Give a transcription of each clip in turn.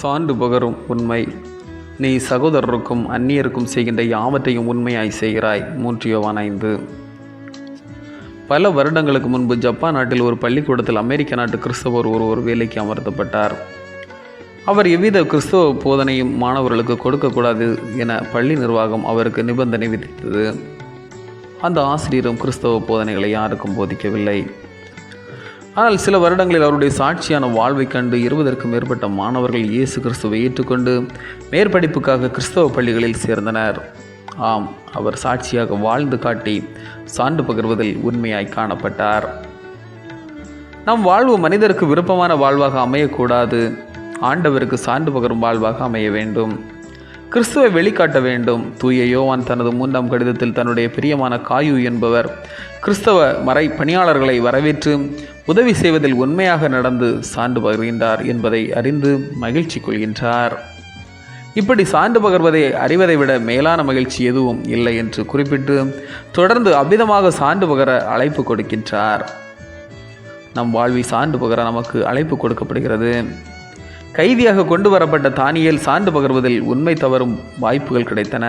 சான்று பகரும் உண்மை. நீ சகோதரருக்கும் அந்நியருக்கும் செய்கின்ற யாவற்றையும் உண்மையாய் செய்கிறாய் மூன்றியோவான் ஐந்து. பல வருடங்களுக்கு முன்பு ஜப்பான் நாட்டில் ஒரு பள்ளிக்கூடத்தில் அமெரிக்க நாட்டு கிறிஸ்தவர் ஒருவர் வேலைக்கு அமர்த்தப்பட்டார். அவர் எவ்வித கிறிஸ்தவ போதனையும் மாணவர்களுக்கு கொடுக்கக்கூடாது என பள்ளி நிர்வாகம் அவருக்கு நிபந்தனை விதித்தது. அந்த ஆசிரியரும் கிறிஸ்தவ போதனைகளை யாருக்கும் போதிக்கவில்லை. ஆனால் சில வருடங்களில் அவருடைய சாட்சியான வாழ்வைக் கண்டு இருபதற்கும் மேற்பட்ட மாணவர்கள் இயேசு கிறிஸ்துவை ஏற்றுக்கொண்டு மேற்படிப்புக்காக கிறிஸ்தவ பள்ளிகளில் சேர்ந்தனர். ஆம் அவர் சாட்சியாக வாழ்ந்து காட்டி சான்று பகிர்வதில் உண்மையாய் காணப்பட்டார். நம் வாழ்வு மனிதருக்கு விருப்பமான வாழ்வாக அமையக்கூடாது. ஆண்டவருக்கு சான்று பகரும் வாழ்வாக அமைய வேண்டும். கிறிஸ்துவை வெளிக்காட்ட வேண்டும். தூய யோவான் தனது மூன்றாம் கடிதத்தில் தன்னுடைய பிரியமான காயு என்பவர் கிறிஸ்தவ மறை பணியாளர்களை வரவேற்று உதவி செய்வதில் உண்மையாக நடந்து சான்று பகிர்கின்றார் என்பதை அறிந்து மகிழ்ச்சி கொள்கின்றார். இப்படி சான்று பகர்வதை அறிவதை விட மேலான மகிழ்ச்சி எதுவும் இல்லை என்று குறிப்பிட்டு தொடர்ந்து அவ்விதமாக சான்று பகர அழைப்பு கொடுக்கின்றார். நம் வாழ்வி சான்று பகர நமக்கு அழைப்பு கொடுக்கப்படுகிறது. கைதியாக கொண்டு வரப்பட்ட தானியல் சான்று பகர்வதில் உண்மை தவறும் வாய்ப்புகள் கிடைத்தன.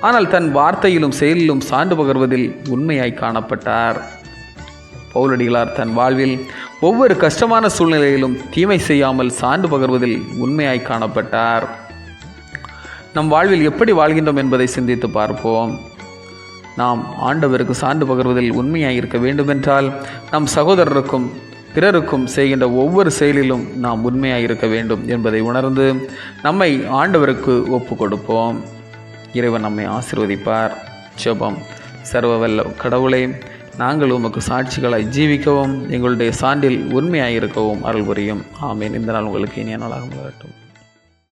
ஆனால் தன் வார்த்தையிலும் செயலிலும் சான்று பகர்வதில் உண்மையாய் காணப்பட்டார். பவுலடிகளார் தன் வாழ்வில் ஒவ்வொரு கஷ்டமான சூழ்நிலையிலும் தீமை செய்யாமல் சான்று பகர்வதில் உண்மையாய் காணப்பட்டார். நம் வாழ்வில் எப்படி வாழ்கின்றோம் என்பதை சிந்தித்து பார்ப்போம். நாம் ஆண்டவருக்கு சான்று பகர்வதில் உண்மையாக இருக்க வேண்டுமென்றால் நம் சகோதரருக்கும் பிறருக்கும் செய்கின்ற ஒவ்வொரு செயலிலும் நாம் உண்மையாக இருக்க வேண்டும் என்பதை உணர்ந்து நம்மை ஆண்டவருக்கு ஒப்பு கொடுப்போம். இறைவன் நம்மை ஆசிர்வதிப்பார். ஜெபம். சர்வவல்ல கடவுளை நாங்கள் உமக்கு சாட்சிகளாய் ஜீவிக்கவும் எங்களுடைய சான்றில் உண்மையாக இருக்கவும் அருள் புரியும் ஆமேன். இந்த நாள் உங்களுக்கு இனிய நாளாக மலரட்டும்